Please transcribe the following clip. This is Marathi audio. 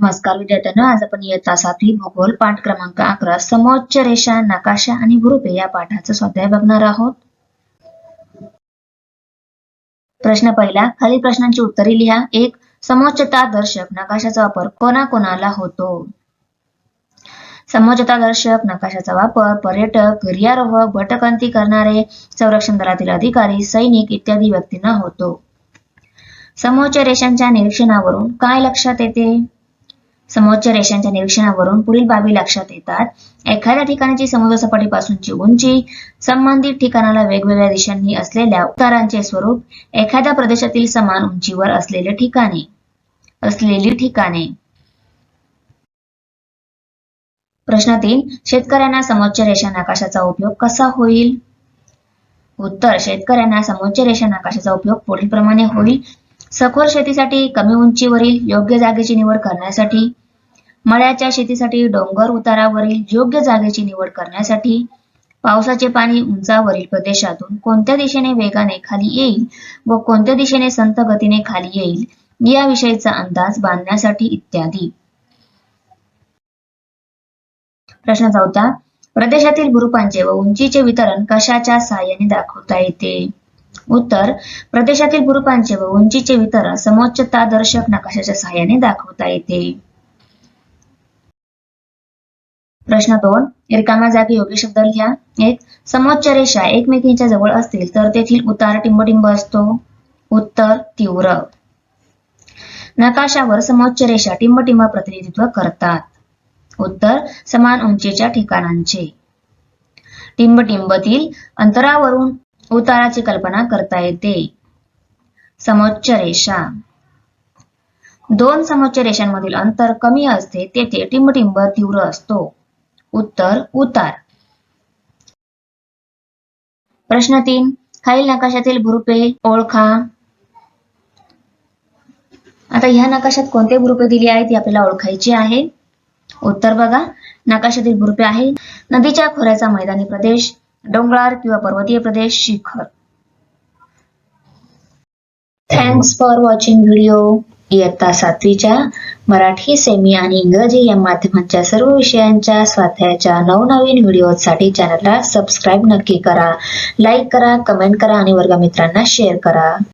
नमस्कार विद्यार्थ्यांनो आज आपण इयत्ता सातवी भूगोल पाठ क्रमांक अकरा समोच्च रेषा नकाशा आणि भूरूपे या पाठाचा स्वाध्याय बघणार आहोत. प्रश्न पहिला खालील प्रश्नांची उत्तरे लिहा. एक समोच्चता दर्शक नकाशाचा वापर कोणाकोणाला होतो? समोच्चता दर्शक नकाशाचा वापर पर्यटक गिर्यारोहक भटकंती करणारे संरक्षण दलातील अधिकारी सैनिक इत्यादी व्यक्तींना होतो. समोच्च रेषांच्या निरीक्षणावरून काय लक्षात येते? समोच्च रेषांच्या निरीक्षणावरून पुढील बाबी लक्षात येतात. एखाद्या ठिकाणाची समुद्र सपाटीपासूनची उंची संबंधित ठिकाणाला वेगवेगळ्या दिशांनी असलेल्या उतारांचे स्वरूप एखाद्या प्रदेशातील समान उंचीवर असलेले ठिकाणे असलेली ठिकाणे. प्रश्न तीन शेतकऱ्यांना समोच्च रेषा नकाशाचा उपयोग कसा होईल? उत्तर शेतकऱ्यांना समोच्च रेषा नकाशाचा उपयोग पुढील प्रमाणे होईल. सखोल शेतीसाठी कमी उंचीवरील योग्य जागेची निवड करण्यासाठी मळ्याच्या शेतीसाठी डोंगर उतारावरील योग्य जागेची निवड करण्यासाठी पावसाचे पाणी उंचावरील प्रदेशातून कोणत्या दिशेने वेगाने खाली येईल व कोणत्या दिशेने संत गतीने खाली येईल याविषयीचा अंदाज बांधण्यासाठी इत्यादी. प्रश्न चौथा प्रदेशातील भूरूपांचे व उंचीचे वितरण कशाच्या सहाय्याने दाखवता येते? उत्तर प्रदेशातील भूरूपांचे व उंचीचे वितरण समोच्चता दर्शक नकाशाच्या सहाय्याने दाखवता येते. प्रश्न दोन रिकाम्या जागी योग्य शब्द लिहा. एक समोच्च रेषा एकमेकींच्या जवळ असतील तर तेथील उतार टिंबटिंब असतो. उत्तर तीव्र. नकाशावर समोच्च रेषा टिंबटिंब प्रतिनिधित्व करतात. उत्तर समान उंचीच्या ठिकाणांचे. टिंबटिंबतील अंतरावरून उताराची कल्पना करता येते. समोच्च रेषा. दोन समोच्च रेषांमधील अंतर कमी असते तेथे टिंबटिंब तीव्र असतो. उत्तर उतार. प्रश्न तीन. खालील नकाशातील भुरुपे ओळखा. आता ह्या नकाशात कोणते भुरुपे दिली आहेत ती आपल्याला ओळखायची आहे. उत्तर बघा. नकाशातील भुरुपे आहे. नदीच्या खोऱ्याचा मैदानी प्रदेश. डोंगराळ किंवा पर्वतीय प्रदेश शिखर. थँक्स फॉर वॉचिंग व्हिडिओ इयत्ता सातवीच्या मराठी सेमी आणि इंग्रजी या माध्यमांच्या सर्व विषयांच्या स्वाध्यायाच्या नवनवीन व्हिडिओसाठी चॅनलला सबस्क्राईब नक्की करा. लाईक करा कमेंट करा आणि वर्गमित्रांना शेअर करा.